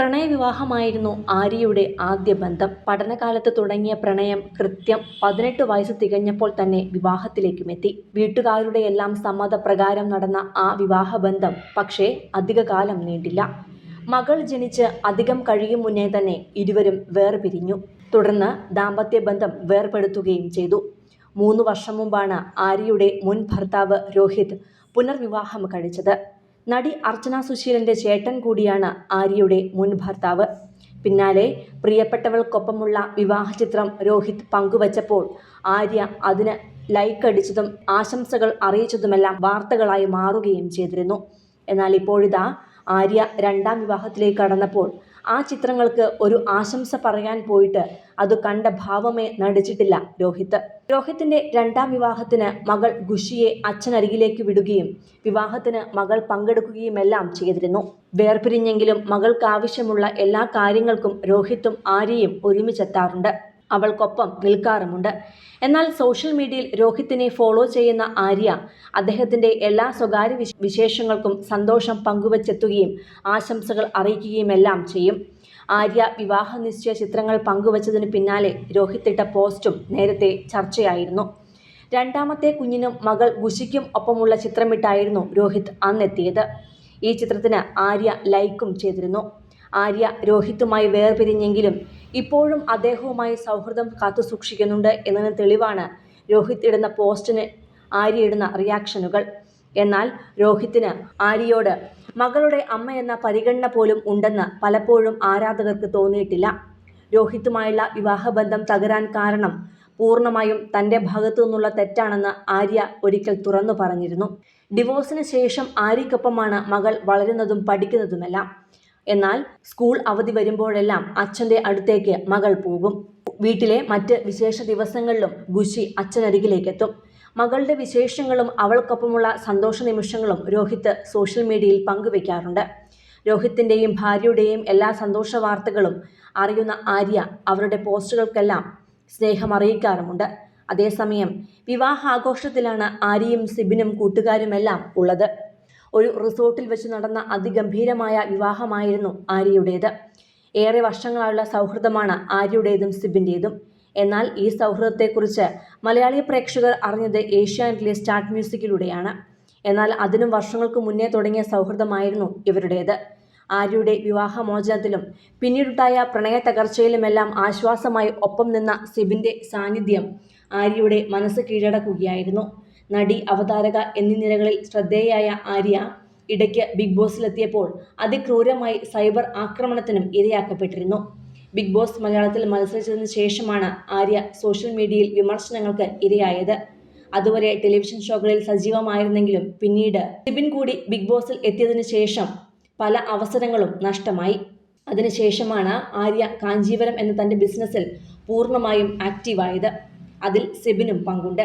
പ്രണയവിവാഹമായിരുന്നു ആര്യയുടെ ആദ്യ ബന്ധം. പഠനകാലത്ത് തുടങ്ങിയ പ്രണയം കൃത്യം പതിനെട്ട് വയസ്സ് തികഞ്ഞപ്പോൾ തന്നെ വിവാഹത്തിലേക്കുമെത്തി. വീട്ടുകാരുടെ എല്ലാം സമ്മതപ്രകാരം നടന്ന ആ വിവാഹബന്ധം പക്ഷേ അധികകാലം നീണ്ടില്ല. മകൾ ജനിച്ച് അധികം കഴിയും മുന്നേ തന്നെ ഇരുവരും വേർപിരിഞ്ഞു. തുടർന്ന് ദാമ്പത്യ ബന്ധം വേർപെടുത്തുകയും ചെയ്തു. മൂന്ന് വർഷം മുമ്പാണ് ആര്യയുടെ മുൻ ഭർത്താവ് രോഹിത് പുനർവിവാഹം കഴിച്ചത്. നടി അർച്ചന സുശീലന്റെ ചേട്ടൻ കൂടിയാണ് ആര്യയുടെ മുൻ ഭർത്താവ്. പിന്നാലെ പ്രിയപ്പെട്ടവൾക്കൊപ്പമുള്ള വിവാഹ ചിത്രം രോഹിത് പങ്കുവച്ചപ്പോൾ ആര്യ അതിന് ലൈക്ക് അടിച്ചതും ആശംസകൾ അറിയിച്ചതുമെല്ലാം വാർത്തകളായി മാറുകയും ചെയ്തിരുന്നു. എന്നാൽ ഇപ്പോഴിതാ ആര്യ രണ്ടാം വിവാഹത്തിലേക്ക് കടന്നപ്പോൾ ആ ചിത്രങ്ങൾക്ക് ഒരു ആശംസ പറയാൻ പോയിട്ട് അത് കണ്ട ഭാവമേ നടിച്ചിട്ടില്ല രോഹിത്. രോഹിത്തിന്റെ രണ്ടാം വിവാഹത്തിന് മകൾ ഖുഷിയെ അച്ഛനരികിലേക്ക് വിടുകയും വിവാഹത്തിന് മകൾ പങ്കെടുക്കുകയുമെല്ലാം ചെയ്തിരുന്നു. വേർപിരിഞ്ഞെങ്കിലും മകൾക്ക് ആവശ്യമുള്ള എല്ലാ കാര്യങ്ങൾക്കും രോഹിത്തും ആര്യയും ഒരുമിച്ചെത്താറുണ്ട്. അവൾക്കൊപ്പം നിൽക്കാറുമുണ്ട്. എന്നാൽ സോഷ്യൽ മീഡിയയിൽ രോഹിത്തിനെ ഫോളോ ചെയ്യുന്ന ആര്യ അദ്ദേഹത്തിന്റെ എല്ലാ സ്വകാര്യ വിശേഷങ്ങൾക്കും സന്തോഷം പങ്കുവച്ചെത്തുകയും ആശംസകൾ അറിയിക്കുകയുമെല്ലാം ചെയ്യും. ആര്യ വിവാഹ നിശ്ചയ ചിത്രങ്ങൾ പങ്കുവച്ചതിന് പിന്നാലെ രോഹിത്തിട്ട പോസ്റ്റും നേരത്തെ ചർച്ചയായിരുന്നു. രണ്ടാമത്തെ കുഞ്ഞിനും മകൾ ഗുഷിക്കും ഒപ്പമുള്ള ചിത്രമിട്ടായിരുന്നു രോഹിത് അന്നെത്തിയത്. ഈ ചിത്രത്തിന് ആര്യ ലൈക്കും ചെയ്തിരുന്നു. ആര്യ രോഹിത്തുമായി വേർപിരിഞ്ഞെങ്കിലും ഇപ്പോഴും അദ്ദേഹവുമായി സൗഹൃദം കാത്തു സൂക്ഷിക്കുന്നുണ്ട് എന്നതിന് തെളിവാണ് രോഹിത് ഇടുന്ന പോസ്റ്റിന് ആര്യ ഇടുന്ന റിയാക്ഷനുകൾ. എന്നാൽ രോഹിത്തിന് ആര്യയോട് മകളുടെ അമ്മ എന്ന പരിഗണന പോലും ഉണ്ടെന്ന് പലപ്പോഴും ആരാധകർക്ക് തോന്നിയിട്ടില്ല. രോഹിത്തുമായുള്ള വിവാഹബന്ധം തകരാൻ കാരണം പൂർണമായും തന്റെ ഭാഗത്തു നിന്നുള്ള തെറ്റാണെന്ന് ആര്യ ഒരിക്കൽ തുറന്നു പറഞ്ഞിരുന്നു. ഡിവോഴ്സിന് ശേഷം ആര്യക്കൊപ്പമാണ് മകൾ വളരുന്നതും പഠിക്കുന്നതുമെല്ലാം. എന്നാൽ സ്കൂൾ അവധി വരുമ്പോഴെല്ലാം അച്ഛന്റെ അടുത്തേക്ക് മകൾ പോകും. വീട്ടിലെ മറ്റ് വിശേഷ ദിവസങ്ങളിലും ഗുഷി അച്ഛനരികിലേക്കെത്തും. മകളുടെ വിശേഷങ്ങളും അവൾക്കൊപ്പമുള്ള സന്തോഷ നിമിഷങ്ങളും രോഹിത് സോഷ്യൽ മീഡിയയിൽ പങ്കുവയ്ക്കാറുണ്ട് രോഹിത്തിന്റെയും ഭാര്യയുടെയും എല്ലാ സന്തോഷ വാർത്തകളും അറിയുന്ന ആര്യ അവരുടെ പോസ്റ്റുകൾക്കെല്ലാം സ്നേഹം അറിയിക്കാറുമുണ്ട്. അതേസമയം വിവാഹാഘോഷത്തിലാണ് ആര്യയും സിബിനും കൂട്ടുകാരുമെല്ലാം ഉള്ളത്. ഒരു റിസോർട്ടിൽ വെച്ച് നടന്ന അതിഗംഭീരമായ വിവാഹമായിരുന്നു ആര്യയുടേത്. ഏറെ വർഷങ്ങളായുള്ള സൗഹൃദമാണ് ആര്യയുടേതും സിബിന്റേതും എന്നാൽ ഈ സൗഹൃദത്തെക്കുറിച്ച് മലയാളി പ്രേക്ഷകർ അറിഞ്ഞത് ഏഷ്യാനെറ്റിലെ സ്റ്റാർട്ട് മ്യൂസിക്കിലൂടെയാണ്. എന്നാൽ അതിനും വർഷങ്ങൾക്ക് മുന്നേ തുടങ്ങിയ സൗഹൃദമായിരുന്നു ഇവരുടേത്. ആര്യയുടെ വിവാഹമോചനത്തിലും പിന്നീടുണ്ടായ പ്രണയ തകർച്ചയിലുമെല്ലാം ആശ്വാസമായി ഒപ്പം നിന്ന സിബിന്റെ സാന്നിധ്യം ആര്യയുടെ മനസ്സ് കീഴടക്കുകയായിരുന്നു. നടി അവതാരക എന്നീ നിലകളിൽ ശ്രദ്ധേയയായ ആര്യ ഇടയ്ക്ക് ബിഗ് ബോസിലെത്തിയപ്പോൾ അതിക്രൂരമായി സൈബർ ആക്രമണത്തിനും ഇരയാക്കപ്പെട്ടിരുന്നു. ബിഗ് ബോസ് മലയാളത്തിൽ മത്സരിച്ചതിന് ശേഷമാണ് ആര്യ സോഷ്യൽ മീഡിയയിൽ വിമർശനങ്ങൾക്ക് ഇരയായത്. അതുവരെ ടെലിവിഷൻ ഷോകളിൽ സജീവമായിരുന്നെങ്കിലും പിന്നീട് സിബിൻ കൂടി ബിഗ് ബോസിൽ എത്തിയതിനു ശേഷം പല അവസരങ്ങളും നഷ്ടമായി. അതിനുശേഷമാണ് ആര്യ കാഞ്ചീവരം എന്ന തന്റെ ബിസിനസ്സിൽ പൂർണമായും ആക്റ്റീവായത്. അതിൽ സെബിനും പങ്കുണ്ട്.